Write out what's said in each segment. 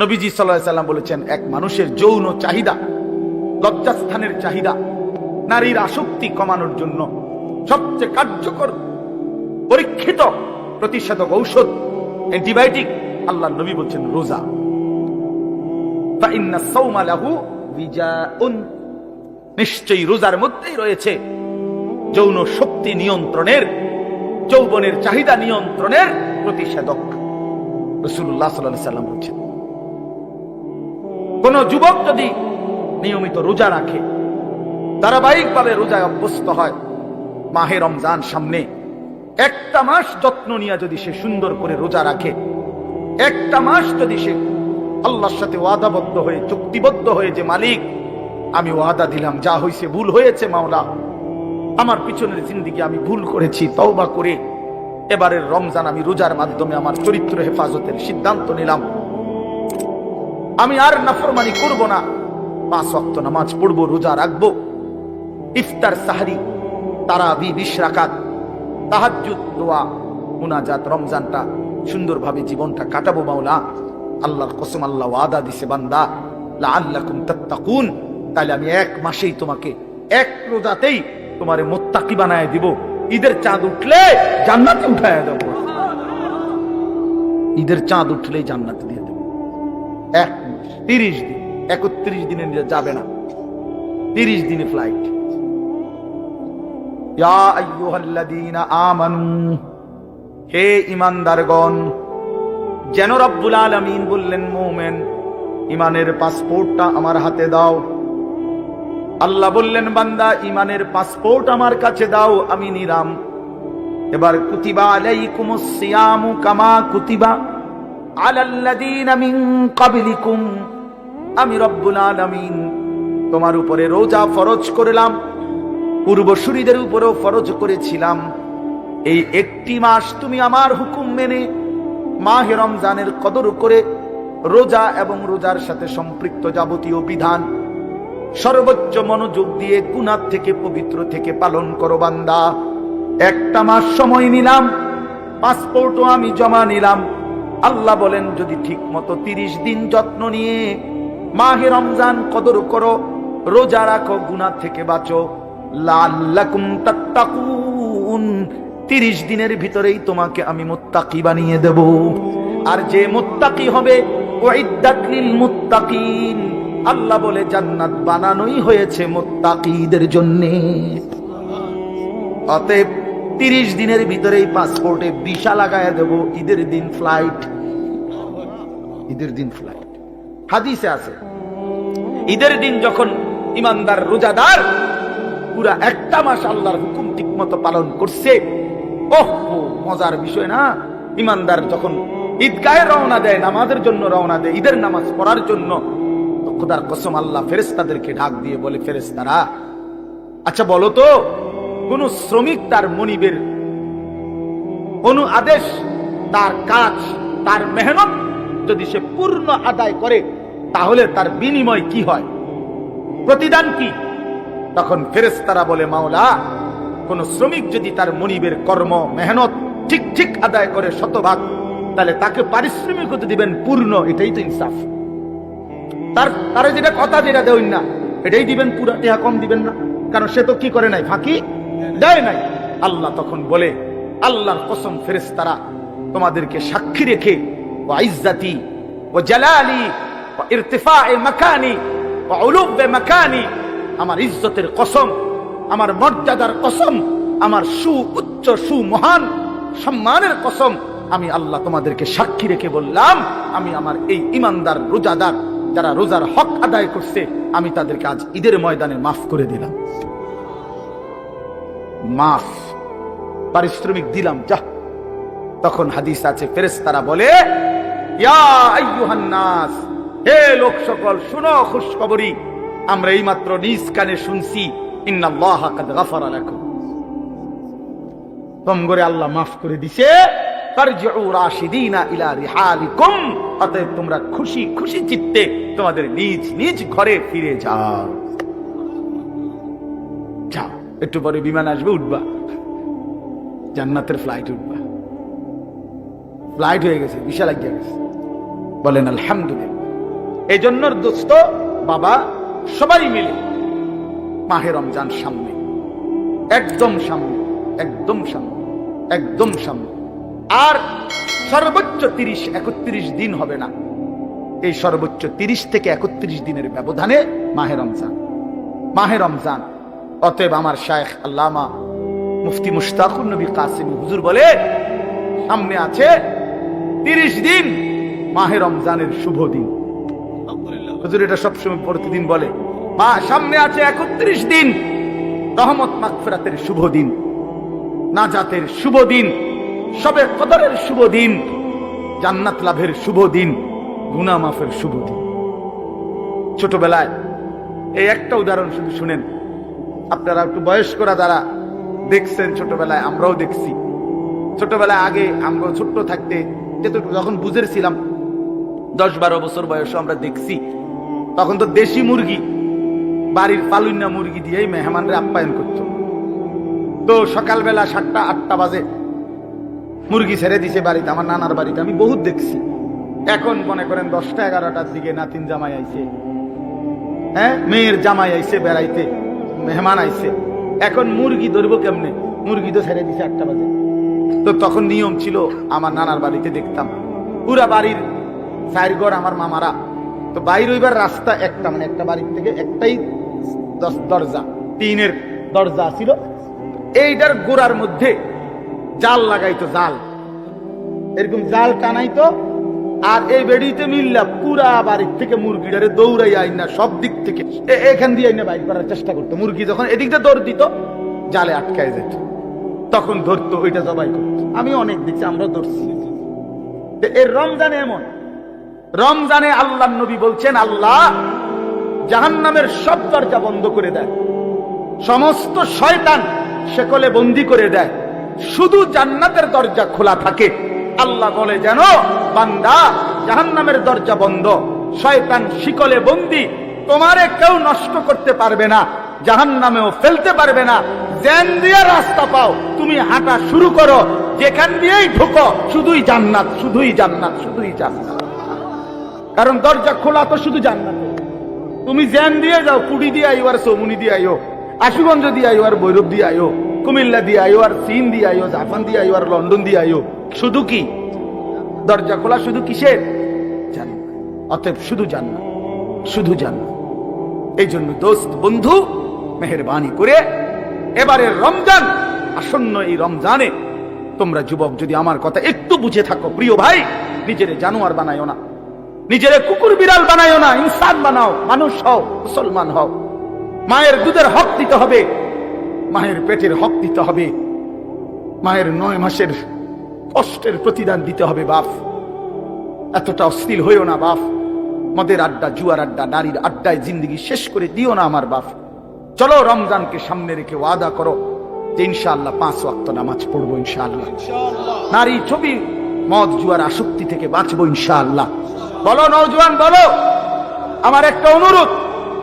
নবীজি সাল্লাম বলেছেন, এক মানুষের যৌন চাহিদা, লজ্জাস্থানের চাহিদা, নারীর আসক্তি কমানোর জন্য সবচেয়ে কার্যকর পরীক্ষিত প্রতিষেধক ঔষধ, অ্যান্টিবায়োটিক আল্লাহ নবী বলছেন রোজা। নিশ্চয়ই রোজার মধ্যেই রয়েছে যৌন শক্তি নিয়ন্ত্রণের, যৌবনের চাহিদা নিয়ন্ত্রণের প্রতিষেধক। রসুল্লাহ সাল্লাম বলছেন কোন যুবক যদি নিয়মিত রোজা রাখে, ধারাবাহিকভাবে রোজায় অভ্যস্ত হয়, মাহে রমজান সামনে, একটা মাস যত্ন নিয়ে যদি সে সুন্দর করে রোজা রাখে, একটা মাস যদি সে আল্লাহর সাথে ওয়াদাবদ্ধ হয়ে, চুক্তিবদ্ধ হয়ে যে মালিক, আমি ওয়াদা দিলাম, যা হয়েছে ভুল হয়েছে মাওলা, আমার পিছনের জিন্দিগি আমি ভুল করেছি, তওবা করে, এবারের রমজান আমি রোজার মাধ্যমে আমার চরিত্র হেফাজতের সিদ্ধান্ত নিলাম। আমি আর নাফরমানি করব না। পাঁচ ওয়াক্ত নামাজ পড়ব, রোজা রাখব। ইফতার, সাহারি তারাবি বিশ রাকাত তাহাজ্জুদ, দোয়া, মুনাজাত, রমজানটা সুন্দরভাবে জীবনটা কাটাবো মাওলা। আল্লাহর কসম, আল্লাহ ওয়াদা দিছে বান্দা। লাআল্লাকুম তাত্তাকুন। তাহলে আমি এক মাসেই তোমাকে এক রোজাতেই তোমারে মোত্তাকি বানায় দিব। ঈদের চাঁদ উঠলে জান্নাতে উঠায় দেব। ঈদের চাঁদ উঠলেই জান্নাতে দিয়ে দেব। এক তিরিশ দিন, একত্রিশ দিনে যাবে না। তিরিশ দিনে ফ্লাইট হে ইমানদারগণ, যেন রব্বুল আলামিন বললেন, মোমেন, ইমানের পাসপোর্টটা আমার হাতে দাও। আল্লাহ বললেন, বান্দা, ইমানের পাসপোর্ট আমার কাছে দাও, আমি নিরাম এবার কুতিবা আলাইকুমুস সিয়ামু কামা কুতিবা আলাল্লাযীনা মিন ক্বাবলিকুম। আমি রব্বুল আলামিন তোমার উপরে রোজা ফরজ করলাম, পূর্বসূরীদের উপরেও ফরজ করেছিলাম। এই একটি মাস তুমি আমার হুকুম মেনে মাহে রমজানের কদর করে রোজা এবং রোজার সাথে সম্পৃক্ত যাবতীয় বিধান, সর্বোচ্চ মনোযোগ দিয়ে গুনার থেকে পবিত্র থেকে পালন করো বান্দা। একটা মাস সময় নিলাম, পাসপোর্টও আমি জমা নিলাম। আল্লাহ বলেন, যদি ঠিক মতো তিরিশ দিন যত্ন নিয়ে মাহে রমজান কদর করো, রোজা রাখো গুনা থেকে বাঁচো। লাল্লাকুম তাত্তাকুন। তিরিশ দিনের ভিতরেই তোমাকে আমি মুত্তাকি বানিয়ে দেব। আর যে মুত্তাকি হবে ওয়াইদ্দাত লিল মুত্তাকিন। আল্লাহ বলে, জান্নাত বানানোই হয়েছে মুত্তাকিদের জন্যে। অতএব তিরিশ দিনের ভিতরেই পাসপোর্টে ভিসা লাগায় দেব। ঈদের দিন ফ্লাইট ঈদের দিন ফ্লাইট হাদিসে আছে। ঈদের দিন যখন ইমানদার রোজাদার, পুরা একটা মাস আল্লাহর হুকুম ঠিক মতো পালন করছে, ওহ মজার বিষয় না? ইমানদার যখন ঈদগাহে রওনা দেয়, নামাজের জন্য রওনা দেয়, ঈদের নামাজ পড়ার জন্য খোদার কসম আল্লাহ ফেরেস্তাদেরকে ঢাক দিয়ে বলে ফেরেস্তারা আচ্ছা বলো তো, কোন শ্রমিক তার মনিবের অনু আদেশ, তার কাজ, তার মেহনত যদি সে পূর্ণ আদায় করে তাহলে তার বিনিময় কি হয়? প্রতিদান কি? তখন ফেরেস্তারা বলে, মাওলা, কোন শ্রমিক যদি তার মনিবের কর্ম, মেহনত ঠিক ঠিক আদায় করে শতভাগ, তাহলে তাকে পারিশ্রমিক হতে দিবেন, পূর্ণ, এটাই তো ইনসাফ। তার, তারা যেটা কথা যেটা দেবেন না, এটাই দিবেন, পুরা টেহা কম দিবেন না। কারণ সে তো কি করে নাই? ফাঁকি দেয় নাই। আল্লাহ তখন বলে, আল্লাহর কসম ফেরেস্তারা তোমাদেরকে সাক্ষী রেখে ও ইজ্জাতি ও জালালি ইরতিফা এ মাকানি মাকানি, আমার ইজ্জতের কসম, আমার মর্যাদার কসম, আমার সু উচ্চ, সু মহান সম্মানের কসম, আমি আল্লাহ তোমাদেরকে সাক্ষী রেখে বললাম, আমি আমার এই ইমানদার রোজাদার যারা রোজার হক আদায় করছে, আমি তাদেরকে আজ ঈদের ময়দানে মাফ করে দিলাম। মাফ, পারিশ্রমিক দিলাম, যা। তখন হাদিস আছে, ফেরেশতারা বলে, ইয়া হে লোক সকল, শুনো খুশখবরি। আমরা এইমাত্র নিজ কানে শুনছি আল্লাহ মাফ করে দিছে তোমরা খুশি খুশি চিত্তে তোমাদের নিজ নিজ ঘরে ফিরে যাও। যাও, একটু পরে বিমান আসবে, উঠবা। জান্নাতের ফ্লাইট উঠবা। ফ্লাইট হয়ে গেছে, বিশাল লাগিয়ে গেছে। বলেন, আলহামদুলিল্লাহ। এই জন্য দোস্ত বাবা সবাই মিলে মাহে রমজান সামনে। একদম সামনে একদম সামনে একদম সামনে। আর সর্বোচ্চ তিরিশ, একত্রিশ দিন হবে না। এই সর্বোচ্চ তিরিশ থেকে একত্রিশ দিনের ব্যবধানে মাহে রমজান। মাহে রমজান। অতএব আমার শায়েখ আল্লামা মুফতি মুশতাকুর নবী কাসিম হুজুর বলে, সামনে আছে তিরিশ দিন মাহে রমজানের শুভ দিন। হুজুর এটা সবসময় প্রতিদিন বলে। মা, সামনে আছে একত্রিশ দিন। রহমত মাগফিরাতের শুভ দিন, নাজাতের শুভ দিন, সবে কদরের শুভ দিন, জান্নাত লাভের শুভ দিন গুনা মাফের শুভ দিন। ছোটবেলায় এই একটা উদাহরণ শুধু শুনেন। আপনারা একটু বয়স্করা যারা দেখছেন ছোটবেলায়, আমরাও দেখছি। ছোটবেলায় আগে আমরা ছোট্ট থাকতে যেটুকু যখন বুঝেছিলাম, দশ বারো বছর বয়সে আমরা দেখছি তখন তো দেশি মুরগি, বাড়ির পালুন্না মুরগি দিয়েই মেহমানরা আপ্যায়ন করত। তো সকালবেলা সাতটা, আটটা বাজে মুরগি ছেড়ে দিছে বাড়িতে, আমার নানার বাড়িতে, আমি বহুত দেখছি। এখন মনে করেন দশটা, এগারোটার দিকে নাতিন জামাই আইছে। হ্যাঁ মেয়ের জামাই আইছে বেড়াইতে, মেহমান আইছে। এখন মুরগি ধরবো কেমনে? মুরগি তো ছেড়ে দিছে আটটা বাজে। তো তখন নিয়ম ছিল, আমার নানার বাড়িতে দেখতাম। পুরা বাড়ির ঘর আমার মামারা তো বাইর হইবার রাস্তা একটা মানে একটা বাড়ির থেকে একটাই দরজা, টিনের দরজা ছিল। এইটার গোড়ার মধ্যে জাল লাগাইতো জাল। এরকম জাল টানাইতো, আর এই বেড়িতে মিললা পুরা বাড়ির থেকে মুরগিটারে দৌড়াই আইনা সব দিক থেকে। এখান দিয়ে আইনা বাইর করার চেষ্টা করতো। মুরগি যখন এদিকটা দৌড় দিত, জালে আটকায় যেত। তখন ধরতো, ওইটা জবাই করতো। আমি অনেক দেখছি আমরা ধরছি। এর রমজানে এমন রমজানে আল্লাহ নবী বলছেন, আল্লাহ, জাহান্নামের সব দরজা বন্ধ করে দেয়। সমস্ত শয়তান সেকলে বন্দি করে দেয়। শুধু জান্নাতের দরজা খোলা থাকে। আল্লাহ বলে, যেন বান্দা, জাহান্নামের দরজা বন্ধ। শয়তান শিকলে বন্দি। তোমারে কেউ নষ্ট করতে পারবে না। জাহান্নামেও ফেলতে পারবে না। জ্যান দিয়ে রাস্তা পাও। তুমি হাঁটা শুরু করো। যেখান দিয়েই ঢুকো, শুধুই জান্নাত শুধুই জান্নাত শুধুই জান্নাত। কারণ দরজা খোলা তো শুধু জান্নাতে। তুমি জ্যান দিয়ে যাও, কুড়ি দিয়ে আইও আর সৌমুনি দিয়ে আইও, আশুগঞ্জ দিয়ে আইও আর ভৈরব দিয়ে আইও, কুমিল্লা দিয়ে আইও আর চীন দিয়ে আইও, জাপান দিয়ে আইও আর লন্ডন দিয়ে আইও। শুধু কি? দরজা খোলা শুধু কিসের? অতএব শুধু জান্নাত শুধু জান্নাত। এই জন্য দোস্ত, বন্ধু, মেহরবানি করে এবারের রমজান, আসন্ন এই রমজানে তোমরা যুবক, যদি আমার কথা একটু বুঝে থাকো, প্রিয় ভাই, নিজের জানোয়ার বানায়ও না। নিজের কুকুর বিড়াল বানায়ও না, ইনসান বানাও, মানুষ হও, মুসলমান হও। মায়ের দুধের হক দিতে হবে, মায়ের পেটের হক দিতে হবে। মায়ের নয় মাসের কষ্টের প্রতিদান দিতে হবে, বাপ। এতটা অস্থির হইও না, বাপ। মদের আড্ডা, জুয়ার আড্ডা, নারীর আড্ডায় জিন্দগি শেষ করে দিও না আমার বাপ। চলো রমজানকে সামনে রেখে ওয়াদা করো যে ইনশাআল্লাহ পাঁচ ওয়াক্ত নামাজ পড়ব ইনশাআল্লাহ। নারী ছবি, মদ, জুয়ার আসক্তি থেকে বাঁচবো ইনশাআল্লাহ। বলো নৌজওয়ান বলো। আমার একটা অনুরোধ,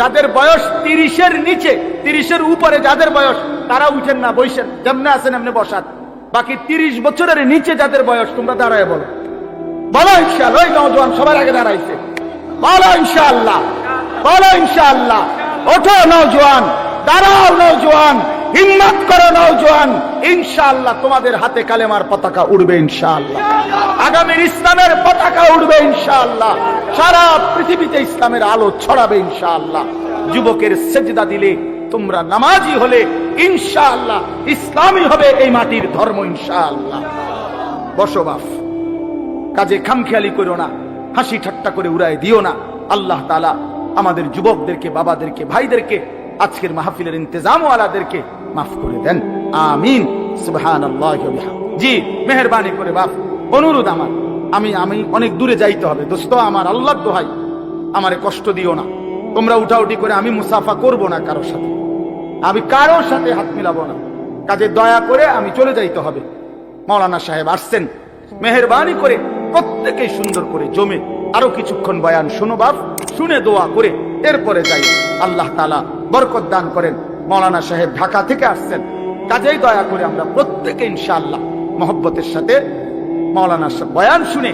যাদের বয়স তিরিশের নিচে, তিরিশের উপরে যাদের বয়স, তারা উঠেন না, বৈশেন, যেমনে আছেন এমনি বসাত বাকি তিরিশ বছরের নিচে যাদের বয়স, তোমরা দাঁড়ায় বলো। বলো ইনশাআল্লাহ, ওই নৌজওয়ান সবার আগে দাঁড়াইছে। বলো ইনশাআল্লাহ বলো ইনশাআল্লাহ, ওঠো নৌজওয়ান দাঁড়াও নৌজওয়ান হিম্মত করো নৌজওয়ান ইনশাআল্লাহ তোমাদের হাতে কালেমার পতাকা উড়বে, ইনশাআল্লাহ। আগামীর ইসলামের পতাকা উড়বে, ইনশাআল্লাহ। সারা পৃথিবীতে ইসলামের আলো ছড়াবে, ইনশাআল্লাহ। যুবকের সেজদা দিলে তোমরা নামাজি হলে, ইনশাআল্লাহ ইসলামই হবে এই মাটির ধর্ম, ইনশাআল্লাহ। বসবাস কাজে খামখেয়ালি করো না, হাসি ঠাট্টা করে উড়ায় দিও না। আল্লাহ তালা আমাদের যুবকদেরকে, বাবাদেরকে, ভাইদেরকে, আজকের মাহফিলের ইন্তজাম মাফ করে দেন। আমিন। জি, মেহরবানি করে বাপ অনুরোধ আমার। আমি আমি অনেক দূরে যাইতে হবে। দোস্ত, আমার আল্লাহ দোহাই। আমারে কষ্ট দিও না। তোমরা উঠাউটি করে আমি মুসাফা করব না কারোর সাথে। আমি কারোর সাথে হাত মিলাবো না। কাজে দয়া করে আমি চলে যাইতে হবে। মৌলানা সাহেব আসছেন। মেহরবানি করে প্রত্যেকেই সুন্দর করে জমে। আরও কিছুক্ষণ বয়ান শোনো বাপ। শুনে দোয়া করে। এরপরে যাই। আল্লাহ তালা বরকত দান করেন। মৌলানা সাহেব ঢাকা থেকে আসছেন। কাজেই দয়া করে আমরা প্রত্যেকে ইনশাআল্লাহ মহব্বতের সাথে মৌলানা সাহেব বয়ান শুনে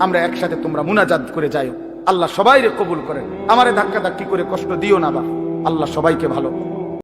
আমরা একসাথে তোমরা মুনাজাত করে যাই আল্লাহ সবাই কবুল করেন। আমারে ধাক্কা ধাক্কি করে কষ্ট দিও না বা। আল্লাহ সবাইকে ভালো